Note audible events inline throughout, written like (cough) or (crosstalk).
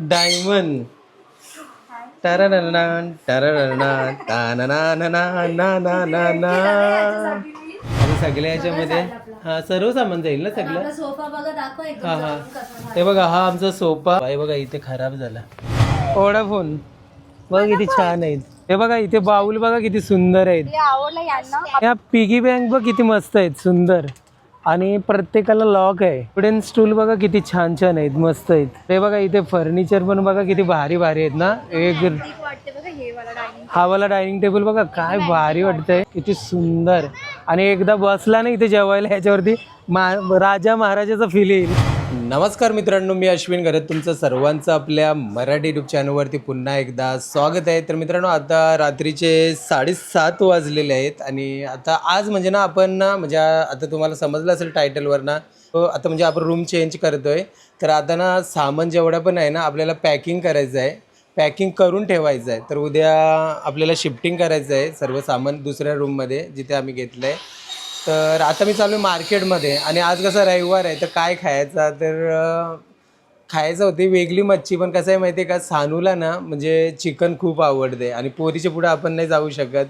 Diamond टररररन, टररररन, ताननानना, ना, ना, ना, ना. आणि सगळ्या याच्यामध्ये हा सर्व सामान जाईल ना सगळं सोफा बघा दाखव एकदम हा हा कसा हे बघा हा आमचा सोफा आहे बघा इथे खराब झाला फोन बघा किती छान आहेत हे बघा इथे बाऊल बघा किती सुंदर आहेत हे यांना या पिगी बँक बघ किती मस्त आहेत सुंदर आणि प्रत्येकाला लॉक आहे. वुडन स्टूल बघा किती छान छान आहेत मस्त आहेत. ते बघा इथे फर्निचर पण बघा किती भारी भारी आहेत ना. एक हे हा वाला डायनिंग टेबल बघा काय भारी वाटतंय. किती सुंदर. आणि एकदा बसला ना इथे जेवायला ह्याच्यावरती मा राजा महाराजाचा फील येईल. नमस्कार मित्रांनो मी अश्विन करत तुमचं सर्वांचं आपल्या मराठी युट्यूब चॅनलवरती पुन्हा एकदा स्वागत आहे. तर मित्रांनो आता रात्रीचे साडेसात वाजलेले आहेत आणि आता आज म्हणजे ना आपण ना म्हणजे आता तुम्हाला समजलं असेल टायटलवर ना आता म्हणजे आपण रूम चेंज करतोय. तर आता ना सामान जेवढं पण आहे ना आपल्याला पॅकिंग करायचं आहे. पॅकिंग करून ठेवायचं आहे. तर उद्या आपल्याला शिफ्टिंग करायचं आहे. सर्व सामान दुसऱ्या रूममध्ये जिथे आम्ही घेतलं आहे तर आता मी चालू आहे मार्केटमध्ये आणि आज कसं रविवार आहे तर काय खायचा? तर खायचं होती वेगळी मच्छी पण कसं आहे माहिती आहे का सानूला ना म्हणजे चिकन खूप आवडते आणि पोरीच्या पुढे आपण नाही जाऊ शकत.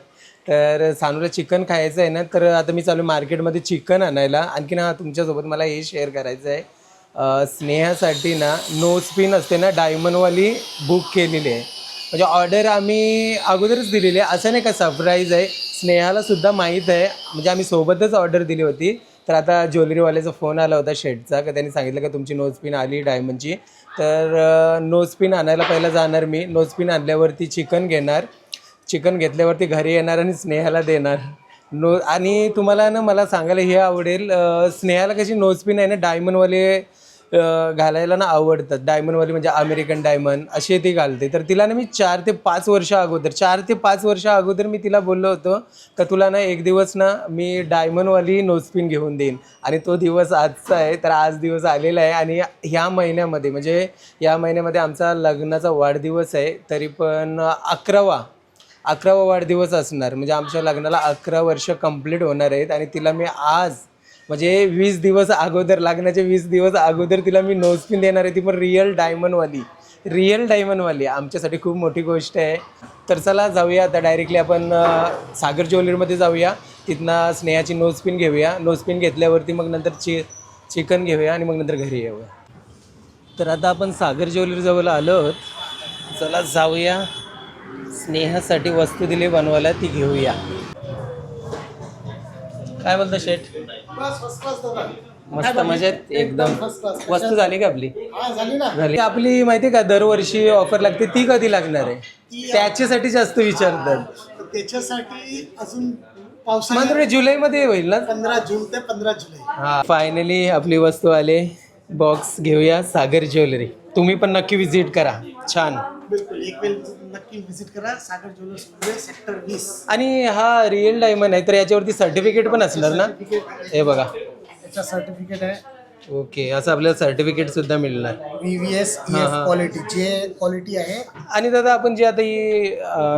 तर सानूला चिकन खायचं आहे ना तर आता मी चालू आहे मार्केटमध्ये चिकन आणायला. आणखी ना तुमच्यासोबत मला हे शेअर करायचं आहे स्नेहासाठी ना नो स्पिन असते ना डायमंडवाली बुक केलेली आहे. म्हणजे ऑर्डर आम्ही अगोदरच दिलेली आहे. असं नाही का सरप्राईज आहे. स्नेहाला सुद्धा माहीत आहे. म्हणजे आम्ही सोबतच ऑर्डर दिली होती. तर आता ज्वेलरीवाल्याचा फोन आला होता शेटचा का त्यांनी सांगितलं का तुमची नोज पिन आली डायमंडची तर नोजपिन आणायला पहिला जाणार मी. नोज पिन आणल्यावरती चिकन घेणार. चिकन घेतल्यावरती घरी येणार आणि स्नेहाला देणार. नो आणि तुम्हाला ना मला सांगायला हे आवडेल स्नेहाला कशी नोजपिन आहे ना डायमंडवाले घालायला ना आवडतात. डायमंडवाली म्हणजे अमेरिकन डायमंड असे ती घालते. तर तिला ना मी चार ते पाच वर्ष अगोदर चार ते पाच वर्ष अगोदर मी तिला बोललो होतो का तुला ना एक दिवस ना मी डायमंडवाली नोजपिन घेऊन देईन. आणि तो दिवस आजचा आहे तर आज दिवस आलेला आहे. आणि ह्या महिन्यामध्ये म्हणजे या महिन्यामध्ये आमचा लग्नाचा वाढदिवस आहे तरी पण अकरावा अकरावा वाढदिवस असणार. म्हणजे आमच्या लग्नाला अकरा वर्ष कंप्लीट होणार आहेत. आणि तिला मी आज म्हणजे वीस दिवस अगोदर लागण्याचे वीस दिवस अगोदर तिला मी नोजपिन देणार आहे ती पण रिअल डायमंडवाली रिअल डायमंडवाली आमच्यासाठी खूप मोठी गोष्ट आहे. तर चला जाऊया आता डायरेक्टली आपण सागर ज्वेलरीमध्ये जाऊया. तिथनं स्नेहाची नोजपिन घेऊया. नोजपिन घेतल्यावरती मग नंतर चि चिकन घेऊया आणि मग नंतर घरी येऊया. तर आता आपण सागर ज्वेलरीजवळ आलो आहोत. चला जाऊया. स्नेहासाठी वस्तू दिली बनवायला ती घेऊया. काय बोलतो शेठ? मस्त मजेत एकदम वस्तू झाली का आपली? झाली आपली माहिती का दरवर्षी ऑफर लागते ती कधी लागणार आहे? त्याच्यासाठी जास्त विचारतात. त्याच्यासाठी अजून पावसाळ्यात मात्र जुलैमध्ये होईल ना? पंधरा जून ते पंधरा जुलै. हा फायनली आपली वस्तू आले. बॉक्स घेऊया सागर ज्वेलरी. तुम्ही पण नक्की विजिट करा. छान. बिलकुल एक वेळ नक्की व्हिजिट करा. सागर ज्वेलर्स सेक्टर वीस. आणि हा रिअल डायमंड आहे तर याच्यावरती सर्टिफिकेट पण असणार ना? हे बघा. याचा सर्टिफिकेट आहे. ओके असं आपल्याला सर्टिफिकेट सुद्धा मिळणार. एस क्वालिटी जे क्वालिटी आहे. आणि दादा आपण जी आता ही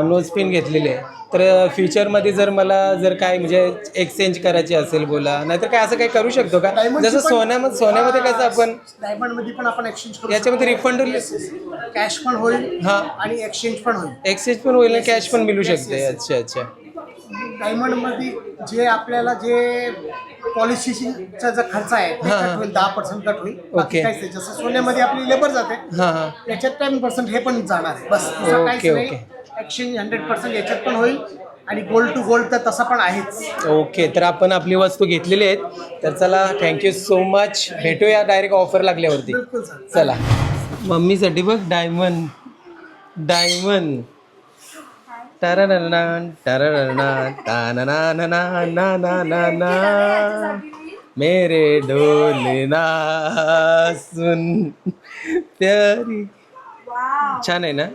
नोज पिन घेतलेली आहे तर फ्युचरमध्ये जर मला जर काय म्हणजे एक्सचेंज करायची असेल बोला नाहीतर काय असं काही करू शकतो का? Diamond ची जसं पण- सोन्यामध्ये सोन्यामध्ये कसं आपण डायमंडमध्ये पण आपण एक्सचेंज करू याच्यामध्ये रिफंड कॅश पण होईल हा. आणि एक्सचेंज पण होईल. एक्सचेंज पण होईल कॅश पण मिळू शकते. अच्छा अच्छा. डायमंडमध्ये जे आपल्याला जे पॉलिसीचा जो खर्च आहे ते कट होईल दहा पर्सेंट कट होईल. बाकी Okay. काहीच नाही. जसं सोन्यामध्ये आपली लेबर जाते हां हां. याच्यात टेन पर्सेंट हे पण जाणार आहे. बस दुसरं काहीच Okay, नाही एक्सचेंज हंड्रेड पर्सेंट याच्यात पण होईल आणि गोल्ड टू गोल्ड तर तसा पण आहेच. ओके तर आपण आपली वस्तू घेतलेली आहेत. तर चला थँक्यू सो मच भेटूया डायरेक्ट ऑफर लागल्यावरती. बिलकुल सर. चला. मम्मीसाठी बघ डायमंड डायमंड ना मेरे ढोलना सुन प्यारी. छान आहे ना?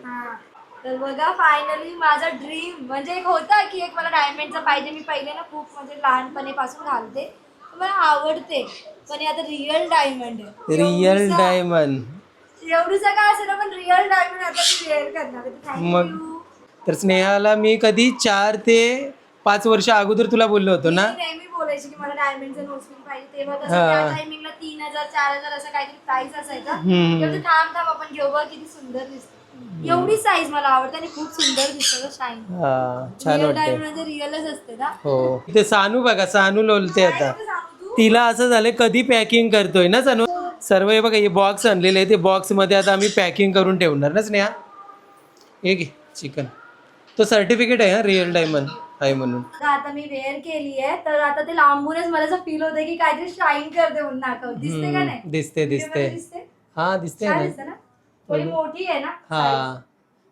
तर बघा फायनली माझा ड्रीम म्हणजे एक होता की एक मला डायमंडचा पाहिजे. मी पहिले ना खूप म्हणजे लहानपणीपासून घालते. मला आवडते. पण आता रिअल डायमंड आहे. रिअल डायमंड एवढूसा काय असेल पण रिअल डायमंड आता मी वेअर करणार मग? तर स्नेहाला मी कधी चार ते पाच वर्ष अगोदर तुला बोललो होतो ना? नेहमी बोलत बोलायची की मला डायमंडचं नोटपिन पाहिजे. तेव्हा कसं हा. त्या टायमिंगला तीन हजार चार हजार असं काहीतरी प्राइस असायचा. हम्म. तेव्हा ते थांब थांब आपण घेऊ. बघ किती सुंदर दिसते. एवढी साईज मला आवडते आणि खूप सुंदर दिसतं शाईन हा छान रिअल वाटतंय. म्हणजे रिअलच असते ना? हो. ते सानू बघा सानू लोलते आता. काय सांगू तू? तिला असं झालं कधी पॅकिंग करतोय ना सानू? सर्व हे बघा हे बॉक्स आणलेले आहे ते बॉक्समध्ये आता आम्ही पॅकिंग करून ठेवणार ना स्नेहा? हे घे चिकन तो सर्टिफिकेट आहे हा रिअल डायमंड आहे म्हणून. आता आता मी वेअर केली आहे तर आता ते लांबूनच मला असं फील होतंय की काहीतरी शाईन करते म्हणून नाकावर दिसते का नाही? हम्म, दिसते हा दिसते छान ना. दिसते ना? थोडी मोठी आहे ना हा.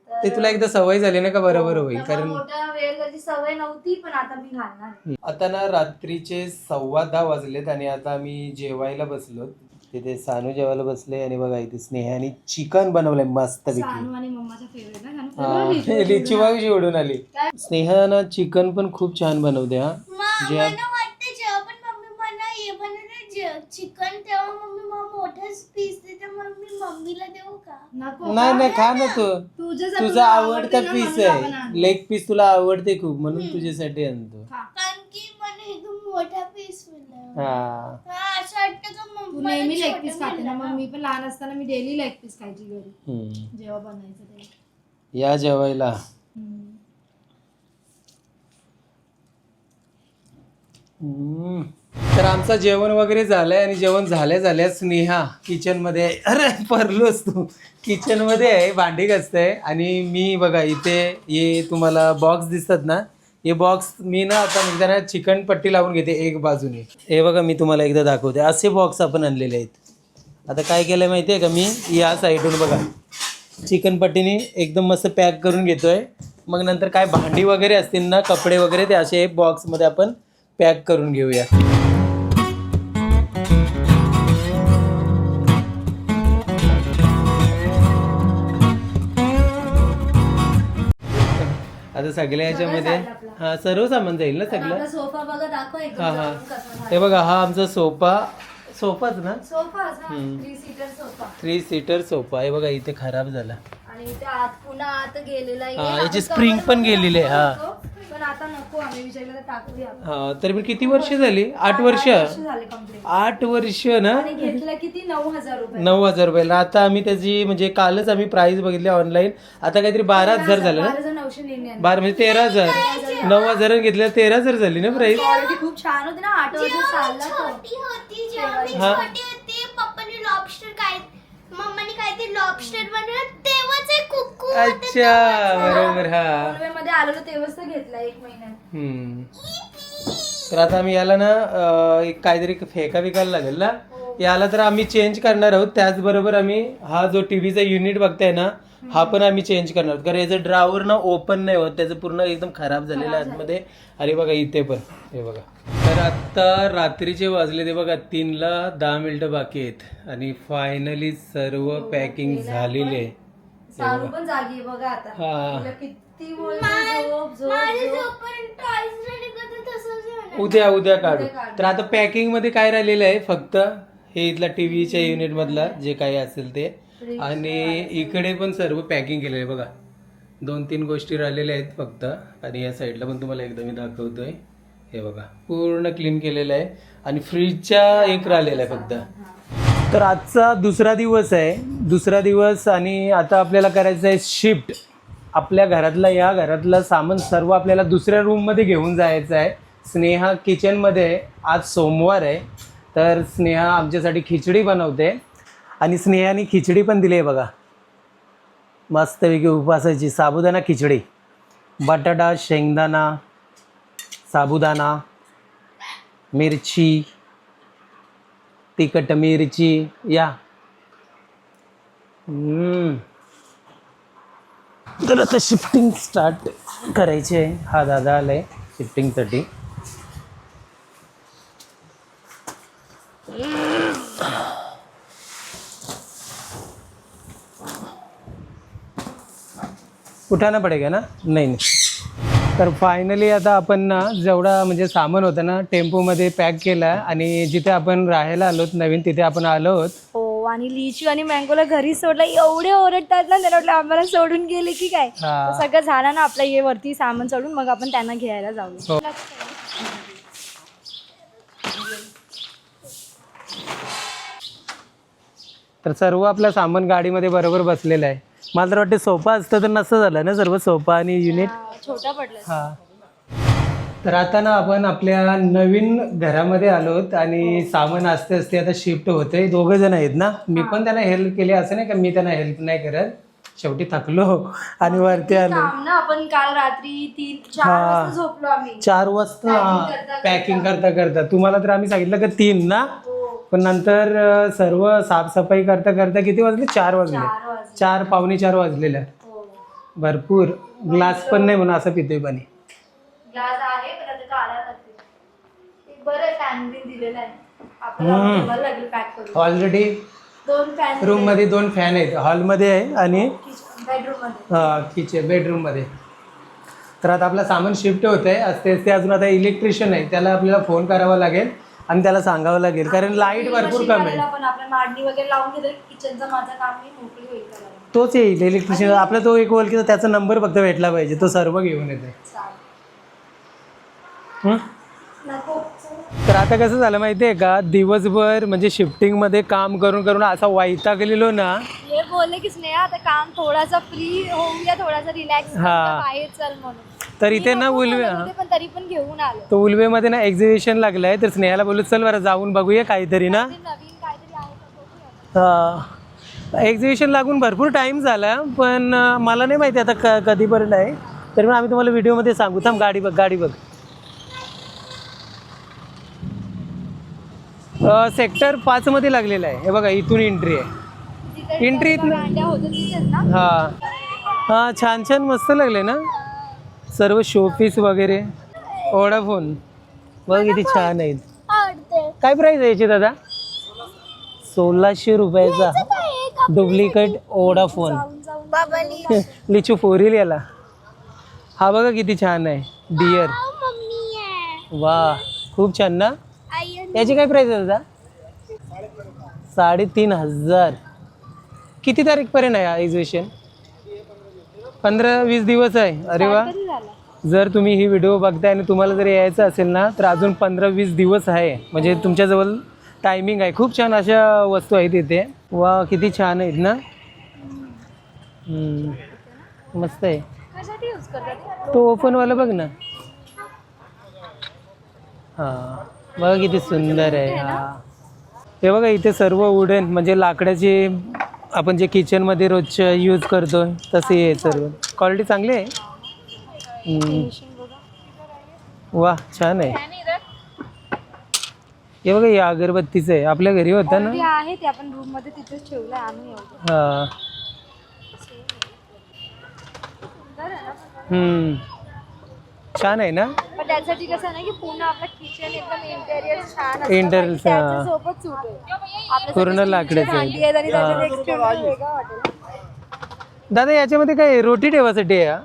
ते तुला एकदा सवय झाली ना का बरोबर होईल? मला कारण मोठा वेअर करायची सवय नव्हती पण आता मी घालणार आहे. आता ना रात्रीचे सव्वा दहा वाजलेत आणि आता आम्ही जेवायला बसलो तिथे सानू जेवायला बसले आणि बघा इथे स्नेहाने चिकन बनवलंय मस्त सानू आणि मम्माचा फेवरेट ना सानू फेवरेट (laughs) लिची बाग उडून आली. स्नेहा ना चिकन पण खूप छान बनवते हा जे मला वाटतं जेव्हा पण मम्मी मला हे बनवलं चिकन तेव्हा मम्मी मला मोठाच पीस देते मग मी मम्मीला देऊ का? नको नाही नाही खा ना तू. तुझा आवडता आवडते ना पीस म्हणून आपण आहे. लेग पीस तुला आवडते खूप म्हणून तुझ्यासाठी आणतो. खा. कारण मोठा पीस हा हा, तू नेहमी लेग पीस खाते ना मग मी पण लहान असताना मी डेली लेग पीस खायची घरी हम्म. जेव्हा बनायचं तेव्हा या जेवायला हम्म. हम्म. तर आमचं जेवण वगैरे झालंय आणि जेवण झाल्या झाल्या स्नेहा किचनमध्ये आहे. अरे परलोस तू किचनमध्ये आहे भांडी घासते आणि मी बघा इथे हे तुम्हाला बॉक्स दिसतात ना हे बॉक्स मी ना आता एकदा चिकन पट्टी लावून घेते एक बाजूने. हे बघा मी तुम्हाला एकदा दाखवते. असे बॉक्स आपण आणलेले आहेत. आता काय केलं माहिती आहे का मी? या साईडून बघा. चिकन पट्टीने एकदम मस्त पॅक करून घेतोय. मग नंतर काय भांडी वगैरे असतील ना कपडे वगैरे ते असे बॉक्समध्ये आपण पॅक करून घेऊया. आता सगळ्या याच्यामध्ये हा सर्व सामान जाईल ना सगळं? सोफा बघा दाखव एकदम हा हा. जवळून कसा झाला. हे बघा हा आमचा सोफा. सोफाच ना? Sofa three seater sofa. Three seater sofa. हे बघा इथे खराब झाला. आणि आत पुन्हा आत गेलेला. हा, याची spring पण गेलेली आहे, हा. पण आता नको आम्ही विचारलं तर टाकूया. हा तरी पण किती वर्ष झाली? आठ वर्ष? झाले. आठ वर्ष ना? आणि घेतलं किती? नऊ हजार रुपये. नऊ हजार रुपयाला आता आम्ही त्याची म्हणजे कालच आम्ही प्राइस बघितली ऑनलाईन आता काहीतरी बारा हजार झालं ना? बारा हजार नऊशे निन्यानवे बारा म्हणजे तेरा हजार. नऊ हजार घेतल्या तेरा हजार झाली ना प्राइस क्वालिटी खूप छान होती ना आठ वर्ष चालला तो छोटी होती जेव्हा मी हा. छोटी होती काहीतरी लॉबस्टर बनवलं तेव्हाच एक कुक्कू अच्छा बरोबर हा. मध्ये आलेलो तेव्हाच तर घेतला एक महिन्यात. हम्म. तर आता आम्ही याला ना अं, एक काहीतरी फेका विकायला लागेल ना? याला तर आम्ही चेंज करणार आहोत. त्याचबरोबर आम्ही हा जो टीव्हीचा युनिट बघताय ना हा पण आम्ही चेंज करणार. आहोत कारण याचं ड्रावर ना ओपन नाही होत त्याचं पूर्ण एकदम खराब झालेलं आहे आतमध्ये. आणि बघा इथे पण हे बघा. तर आता रात्रीचे वाजले ते बघा तीनला दहा मिनिटं बाकी आहेत. आणि फायनली सर्व पॅकिंग झालेली आहे. सानू पण जागी आहे बघा आता. हा. तिला किती बोलते झोप झोप झोप. उद्या उद्या काढू उद्या काढू. तर आता पॅकिंगमध्ये काय राहिलेलं आहे? फक्त हे इथला टीव्हीच्या युनिट मधला जे काही असेल ते. आणि इकडे पण सर्व पॅकिंग केलेलं आहे बघा. दोन तीन गोष्टी राहिलेल्या आहेत फक्त. आणि या साईडला पण तुम्हाला एकदा मी दाखवतोय. हे बघा पूर्ण क्लीन केलेलं आहे. आणि फ्रीजच्या एक राहिलेला आहे फक्त. तर आजचा दुसरा दिवस आहे. दुसरा दिवस आणि आता आपल्याला करायचं आहे शिफ्ट आपल्या घरातलं या घरातलं सामान सर्व आपल्याला दुसऱ्या रूममध्ये घेऊन जायचं आहे. स्नेहा किचनमध्ये आज सोमवार आहे. तर स्नेहा आमच्यासाठी खिचडी बनवते. आणि स्नेहाने खिचडी पण दिली आहे बघा. मस्तपैकी उपवासाची. साबुदाणा खिचडी. बटाटा शेंगदाणा साबुदाणा मिरची तिखट मिरची या. तर आता शिफ्टिंग स्टार्ट करायची आहे. हा दादा आलाय. शिफ्टिंगसाठी उठाना पडेगा ना? नाही नाही. तर फायनली आता आपण ना जेवढा म्हणजे सामान होतं ना टेम्पोमध्ये पॅक केला आणि जिथे आपण राहायला आलोत नवीन तिथे आपण आलो हो, आणि लिची आणि मँगोला घरी सोडला एवढे ओरडतात ना त्याला वाटलं आम्हाला सोडून गेले की काय? सगळं झालं ना आपल्या ये वरती सामान सोडून मग आपण त्यांना घ्यायला हो. जाऊ तर सर्व आपलं सामान गाडीमध्ये बरोबर बसलेलं आहे. मला तर वाटते सोफा असतं तर नसतं झालं ना सर्व सोफा आणि युनिट हा, छोटा पडला हा. तर आता ना आपण आपल्या नवीन घरामध्ये आलोत आणि सामान असते असते आता शिफ्ट होते दोघं जण आहेत ना? मी पण त्यांना हेल्प केली असं नाही का मी त्यांना हेल्प नाही करत. शेवटी थकलो आणि वरती आलो. काम ना आपण काल रात्री तीन चार हा. वाजता झोपलो आम्ही. चार वाजता पॅकिंग करता करता. तुम्हाला तर आम्ही सांगितलं का तीन ना? पण नंतर अं, सर्व साफसफाई करता करता किती वाजले? चार वाजले. चार वाजता चार पावणे चार वाजलेलं. हो. भरपूर. ग्लास पण नाही म्हणून असं पितोय पाणी. ग्लास आहे पण आता काढा लागते एक बरं टॅनबिन दिलेलं आहे. आपल्याला ठेवायला लागेल पॅक करून. ऑलरेडी दोन फॅन रूममध्ये दोन फॅन आहेत. हॉलमध्ये आहे आणि बेडरूममध्ये. किचन बेडरूममध्ये. तर आता आपलं सामान शिफ्ट होत आहे असते असते अजून आता इलेक्ट्रिशियन आहे. त्याला आपल्याला फोन करावा लागेल आणि त्याला सांगावं लागेल. कारण लाइट भरपूर कमी आहे. वाल्याला पण आपल्या मांडणी वगैरे लावून घेतलं किचनचं माझं काम मी मोकळी होईल करायला तोच येईल इलेक्ट्रिशियन आपला तो एक ओळखीचा त्याचा नंबर फक्त भेटला पाहिजे. तो सर्व घेऊन येते चालेल. हं? नको. तर आता कसं झालं माहिती आहे का? दिवसभर म्हणजे शिफ्टिंगमध्ये काम करून करून असा वैतागलेलो ना. हे बोलले की स्नेहा आता काम थोडासा फ्री होऊया थोडासा रिलॅक्स हा. बाहेर चल म्हणून. तर इथे ना उलवे पण तरी पण घेऊन आलो. तो उलवेमध्ये ना एक्झिबिशन लागलं आहे तर स्नेहाला बोलू चल बरं जाऊन बघूया काहीतरी ना. ते नवीन काहीतरी आहे का बघूया. एक्झिबिशन लागून भरपूर टाईम झाला पण अं, मला नाही माहिती आता क कधीपर्यंत आहे. तरी पण आम्ही तुम्हाला व्हिडिओमध्ये सांगू. थांब गाडी बघ गाडी बघ. सेक्टर पाचमध्ये लागलेलं आहे. हे बघा इथून एंट्री आहे. ना? हां. हां छान छान मस्त लागले ना? सर्व शोपीस वगैरे. ओडाफोन बघ किती छान आहेत. काय प्राईस आहे याची दादा? सोळाशे रुपयाचा. डुप्लिकेट ओडाफोन (laughs) लिचू फोरील याला. हा बघा किती छान आहे. डिअर वा खूप छान ना? याची काय प्राईस आहे दादा? साडेतीन हजार. किती तारीखपर्यंत आहे एक्झिबिशन पंधरा वीस दिवस आहे. अरे वा. जर तुम्ही ही व्हिडिओ बघताय आणि तुम्हाला जर यायचं असेल ना तर अजून पंधरा वीस दिवस आहे. म्हणजे तुमच्याजवळ टायमिंग आहे. खूप छान अशा वस्तू आहेत इथे. वा किती छान आहेत ना. मस्त आहे. तो ओपनवाला बघ ना. हां. बघा किती सुंदर आहे. हा हे बघा इथे सर्व वुडन म्हणजे लाकडाचे आपण जे किचनमध्ये रोजच्या यूज करतो तसे आहे सर्व. क्वालिटी चांगली आहे. वा छान आहे. हे बघा हे अगरबत्तीचं आहे. आपल्या घरी होतं ना? आहे ते आपण रूममध्ये तिथेच आणून एवढं हा. हम्म. छान आहे ना? पण त्यासाठी कसं आहे ना की पूर्ण आपलं किचन एकदम इंटेरियर छान असतं. Interior, आणि त्याच्यासोबत सूट आहे. आपल्यासाठी पूर्ण kitchen लाकडाचं आहे. भांडी आहेत आणि त्याच्यात external वेगळं वाटेल. दादा याच्यामध्ये काय रोटी ठेवासाठी आहे हा?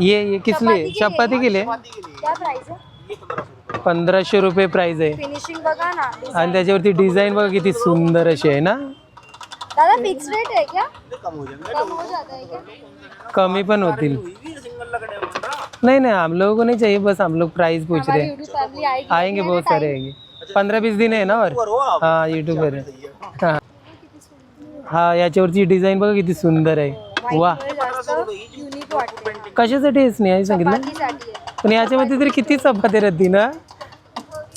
ये ये किसले? चपाती केले. काय प्राइस आहे? पंधराशे रुपये प्राइस आहे. फिनिशिंग बघा ना. आणि त्याच्यावरती डिझाईन बघा किती सुंदर अशी आहे ना? दादा फिक्स रेट है क्या? कम हो जाता है क्या? कमी पण होतील. नहीं नहीं हम लोगों को नहीं चाहिए बस हम लोग प्राइस पूछ रहे हैं। फैमिली आएगी बहुत सारे आएंगे। पंधरा बीस दिन आहे ना और? हाँ यूट्यूब वर हाँ। हा। याच्यावरची डिझाईन बघा किती सुंदर आहे। वा कशासाठी हेच नाही सांगितलं आहे. पण याच्यामध्ये तरी किती चपाती राहते ना?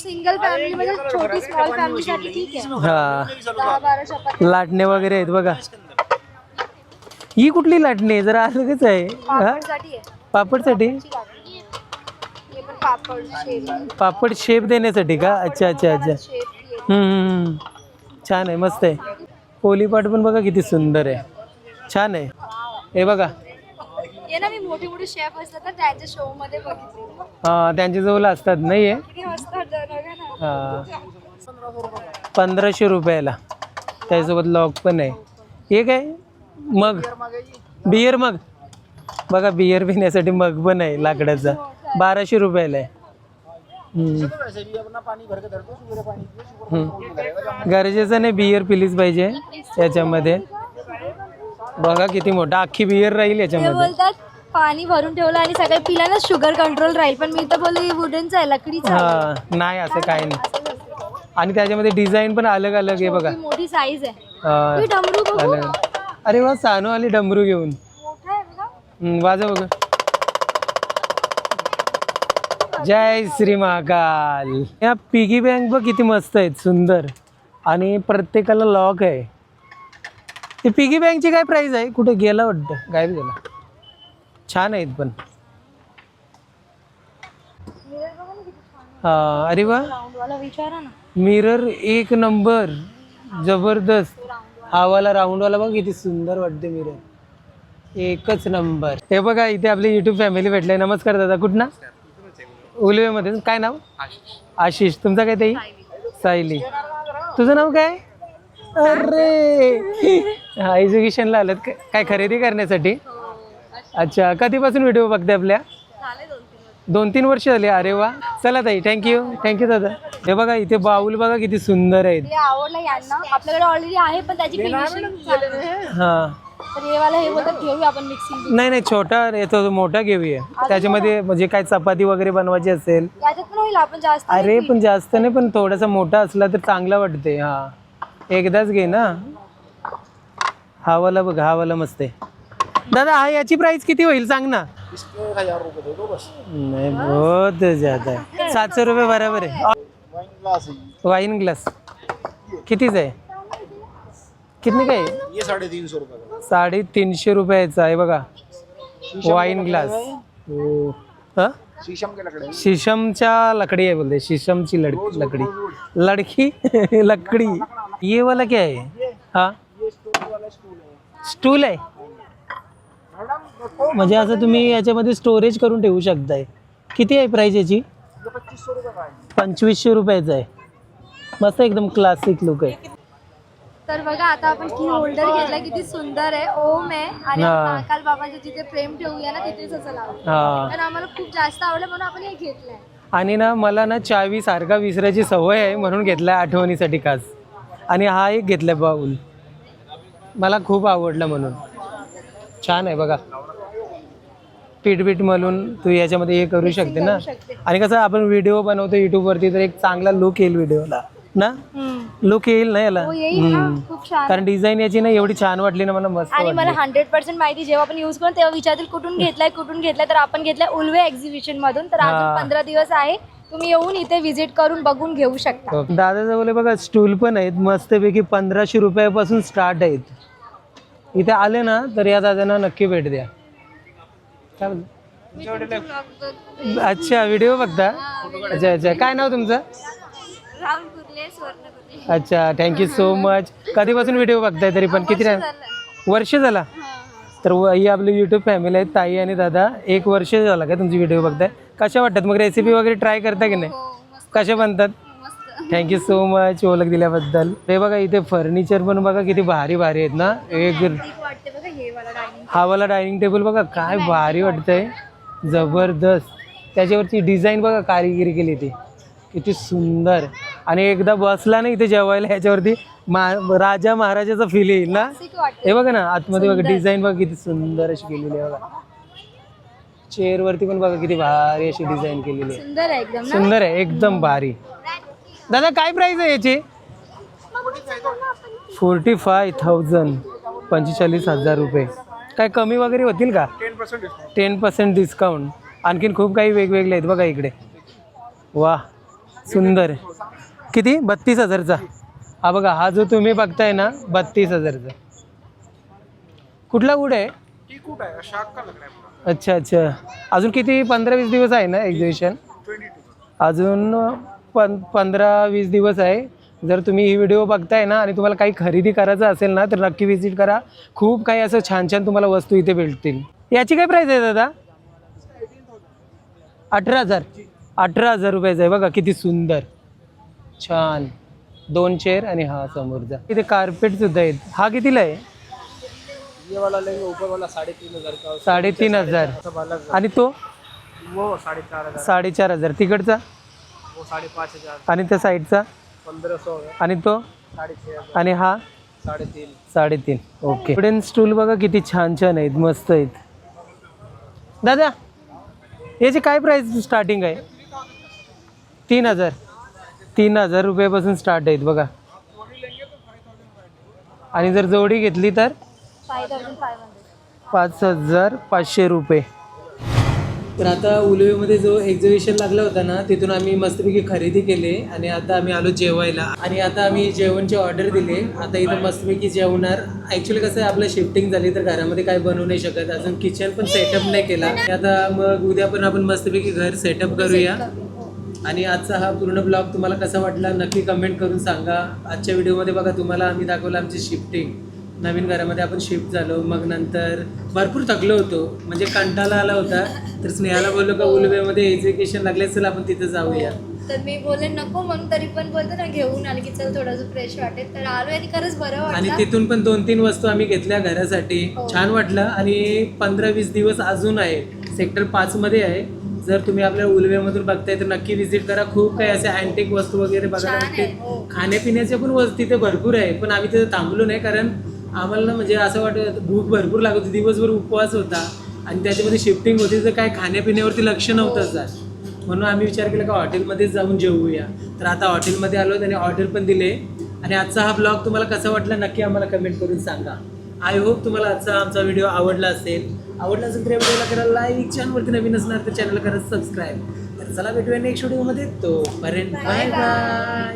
सिंगल फॅमिली म्हणजे छोटी स्मॉल फॅमिली साठी ठीक आहे. हा. लाटणे वगैरे आहेत बघा. ही कुठली लाटणी आहे? जरा अलगच आहे. हा? साठी आहे. पापडसाठी? हे पण पापड शेप पापड शेप देण्यासाठी का? अच्छा अच्छा अच्छा. शेप हम्म, हम्म, हम्म. छान आहे मस्त आहे. पोलीपाट पण बघा किती सुंदर आहे. छान आहे. हे बघा. हे ना मी मोठे मोठे शेफ असतात ना त्यांच्या शो मध्ये बघितले. हा त्यांच्याजवळ असतात नाही आहे किती मस्त वाटतं बघा ना. हा. पंधराशे रुपयाला. त्याच्यासोबत लॉक पण आहे. हे काय? मग? बियर मग? बघा बियर पिण्यासाठी मग पण आहे लाकडाचा. बाराशे रुपयाला आहे. गरजेचं नाही बियर पिलीच पाहिजे याच्यामध्ये. बघा किती मोठा अख्खी बियर राहील याच्यामध्ये. बोलतात पाणी भरून ठेवलं आणि सगळे पिला ना शुगर कंट्रोल राहील. पण मी तर बोलली वुडनचा आहे लकडीचा. हा नाही असं काही नाही. आणि त्याच्यामध्ये डिझाईन पण अलग अलग आहे बघा. मोठी साईज आहे. हा, डमरू बघू. आलं. अरे वा सानू आली डमरू घेऊन. हम्म, वाजव बघ. जय श्री महाकाल. या पिगी बँक बघ किती मस्त आहेत सुंदर. आणि प्रत्येकाला लॉक आहे. ते पिगी बँकची काय प्राइस आहे? कुठे गेला वाटतं? गायब गेला छान आहेत पण. हा अरे वा. विचारा ना. मिरर एक नंबर जबरदस्त. हावाला राऊंडवाला बघ किती सुंदर वाटते मिरर. एकच नंबर हे बघा इथे आपली युट्यूब फॅमिली भेटले नमस्कार दादा कुठं उलवेमध्ये काय नाव? आशिष. तुमचं काय ताई? सायली. तुझं नाव काय? अरे! हा एज्युकेशनला आलं काय खरेदी करण्यासाठी? अच्छा कधीपासून व्हिडिओ बघते आपल्या? दोन तीन वर्ष झाली. अरे वा. चला ताई थँक्यू थँक्यू दादा. हे बघा इथे बाऊल बघा किती सुंदर आहेत. हे आवडलं यांना. आपल्याकडे ऑलरेडी आहे पण त्याची फिनिशिंग हा. तर हे वाला हे बोलतात घेऊया आपण मिक्सिंग नाही नाही छोटा येतो मोठा घेऊया. त्याच्यामध्ये म्हणजे काय चपाती वगैरे बनवायची असेल. याच्यात पण होईल आपण जास्त अरे पण जास्त नाही पण थोडासा मोठा असला तर चांगला वाटते हा. एकदाच घे ना. हा वाला बघ हा वाला मस्त आहे. दादा हा याची प्राइस किती होईल? सांग ना. नाही बहुत ज्यादा आहे सातशे रुपये बरोबर आहे वाईन ग्लास कितीच आहे कितने काय ये साढ़े तीन सौ रुपये साडेतीनशे रुपयाचा आहे बघा। वाईन ग्लास हो। हा? शीशम के लकड़े शीशमच्या लकड़ी है बोलते शीशमची लड़ लकड़ी. लड़की? लकड़ी. ये वाला क्या है? हा स्टूल आहे? म्हणजे असं तुम्ही याच्यामध्ये स्टोरेज करून ठेवू शकताय. किती आहे प्राइस याची? पंचवीसशे रुपयाचं आहे. मस्त एकदम क्लासिक लुक आहे. तर बघा आता आपण की होल्डर घेतला किती सुंदर आहे. ओम आहे. आणि हा. महाकाल बाबाचे जिथे प्रेम ठेवूया ना तिथेच असं लावलं. हा. कारण आम्हाला खूप जास्त आवडलं म्हणून आपण हे घेतलंय. आणि ना मला ना चावी सारखा विसरायची सवय आहे म्हणून घेतला आठवणीसाठी खास. आणि हा एक घेतला बाऊल मला खूप आवडला म्हणून. छान आहे बघा. पीठ बीठ मळून तू याच्यामध्ये हे करू शकते ना? आणि कसं आपण व्हिडिओ बनवतो युट्यूबवरती तर एक चांगला लुक येईल व्हिडिओला ना? लुक येईल ना याला? हो येईल ना. हम्म. खूप छान. कारण डिझाईन याची ना एवढी छान वाटली ना मला मस्त आणि मला वाटली. हंड्रेड पर्सेंट माहिती जेव्हा आपण युज करू तेव्हा विचारतील कुठून (laughs) घेतलाय कुठून घेतलाय? तर आपण घेतलाय उल्वे एक्झिबिशन मधून. तर हा. अजून पंधरा दिवस आहे. तुम्ही येऊन इथे व्हिजिट करून बघून घेऊ शकता. हो. दादाजवळ बघा स्टूल पण आहेत. मस्तपैकी पंधराशे रुपयापासून स्टार्ट आहेत. इथे आले ना तर या दादांना नक्की भेट द्या. काय बोलता? अच्छा व्हिडिओ बघता? अच्छा अच्छा. काय नाव तुमचं? अच्छा थँक्यू सो मच कधीपासून व्हिडिओ बघताय तरी पण? किती वर्ष झाला. तर ही आपली युट्यूब फॅमिली आहे ताई आणि दादा. एक वर्ष झाला का तुमची व्हिडिओ बघताय? कशा वाटतात? मग रेसिपी वगैरे ट्राय करता की नाही? कशा बनतात? थँक्यू सो मच ओळख दिल्याबद्दल. हे बघा इथे फर्निचर पण बघा किती भारी भारी आहेत ना? एक हे वाला डायनिंग हा वाला डायनिंग टेबल बघा काय भारी वाटतंय. जबरदस्त. त्याच्यावरची डिझाईन बघा कारिगिरी केली ती. किती सुंदर. आणि एकदा बसला ना इथे जेवायला ह्याच्यावरती मा राजा महाराजाचा फील येईल ना? हे बघा ना आतमध्ये बघा डिझाईन बघा किती सुंदर अशी केलेली आहे बघा. चेअर वरती पण बघा किती भारी अशी डिझाईन केलेली आहे. सुंदर आहे एकदम सुंदर आहे एकदम भारी. दादा काय प्राइस आहे याची? फोर्टी फाय थाउजंड पंचेचाळीस हजार रुपये. काय कमी वगैरे होतील का? टेन पर्सेंट डिस्काउंट आणखीन खूप काही वेगवेगळे आहेत बघा इकडे. वा सुंदर. किती? बत्तीस हजारचा. हा बघा हा जो तुम्ही बघताय ना बत्तीस हजारचा. कुठला वूड आहे? अच्छा अच्छा. अजून किती? पंधरा वीस दिवस आहे ना एक्झिबिशन अजून पं पंधरा वीस दिवस आहे. जर तुम्ही ही व्हिडिओ बघताय ना आणि तुम्हाला काही खरेदी करायचं असेल ना तर नक्की विजिट करा. खूप काही असं छान छान तुम्हाला वस्तू इथे भेटतील. याची काय प्राईस आहे दादा? अठरा हजार. अठरा हजार रुपयाचा आहे. बघा किती सुंदर. छान. दोन चेअर आणि हा समोरचा इथे कार्पेट सुद्धा आहेत. हा कितीला आहे? साडेतीन हजार. आणि तो? हजार. साडेचार हजार. तिकडचा? वो साढ़े पाँच हजार. आणि त्या साईडचा है आणि तो? आणि हा? साढ़े तीन साडेतीन. ओके. वुडन स्टूल बघा किती छान छान आहेत मस्त आहेत. दादा याची काय प्राइस स्टार्टिंग आहे? तीन हजार. तीन हजार रुपयापासून स्टार्ट आहेत बघा. आणि जर जोडी घेतली तर? पाच हजार पाचशे रुपये. तर आता उलवेमध्ये जो एक्झिबिशन लागला होता ना तिथून आम्ही मस्तपैकी खरेदी केली आणि आता आम्ही आलो जेवायला. आणि आता आम्ही जेवणची ऑर्डर दिले. आता इथं मस्तपैकी जेवणार. ॲक्च्युली कसं आहे आपलं शिफ्टिंग झाली तर घरामध्ये काय बनवू नाही शकत. अजून किचन पण सेटअप नाही केला. आता मग उद्या पण आपण मस्तपैकी घर सेटअप करूया. आणि आजचा हा पूर्ण ब्लॉग तुम्हाला कसा वाटला नक्की कमेंट करून सांगा. आजच्या व्हिडिओमध्ये बघा तुम्हाला आम्ही दाखवलं आमची शिफ्टिंग नवीन घरामध्ये आपण शिफ्ट झालो. मग नंतर भरपूर थकलो होतो. म्हणजे कंटाळा आला होता. तर स्नेहाला बोललो का उलवेमध्ये एज्युकेशन लागले चल आपण तिथं जाऊया. तर मी बोलले नको. म्हणून तरी पण बोलतो ना घेऊन आले की चल थोडंसं फ्रेश वाटेल. तर आलो आणि खरंच बरं आणि वाटलं तिथून पण दोन तीन वस्तू आम्ही घेतल्या घरासाठी. हो. छान वाटलं. आणि पंधरा वीस दिवस अजून आहे. सेक्टर पाच मध्ये आहे. जर तुम्ही आपल्या उलवेमधून बघताय तर नक्की विजिट करा. खूप काही असे अँटिक वस्तू वगैरे बघायला छान आहे, भेटतील हो. खाण्यापिण्याच्या पण वस्तू तिथे भरपूर आहे. पण आम्ही तिथे थांबलो नाही कारण आम्हाला ना म्हणजे असं वाटत भूक भरपूर लागत होती दिवसभर उपवास होता. आणि त्याच्यामध्ये शिफ्टिंग होती तर काय खाण्यापिण्यावरती लक्ष नव्हतं जात म्हणून आम्ही विचार केला का हॉटेलमध्येच जाऊन जेवूया. तर आता हॉटेलमध्ये आलो आणि ऑर्डर पण दिले. आणि आजचा हा ब्लॉग तुम्हाला कसा वाटला नक्की आम्हाला कमेंट करून सांगा. आय होप तुम्हाला आजचा आमचा व्हिडिओ आवडला असेल. आवडला असेल तर या व्हिडिओला करा लाईक चॅनलवरती नवीन असणार तर चॅनलला करा सबस्क्राईब तर चला भेटूया नेक्स्ट व्हिडिओमध्ये तोपर्यंत बाय बाय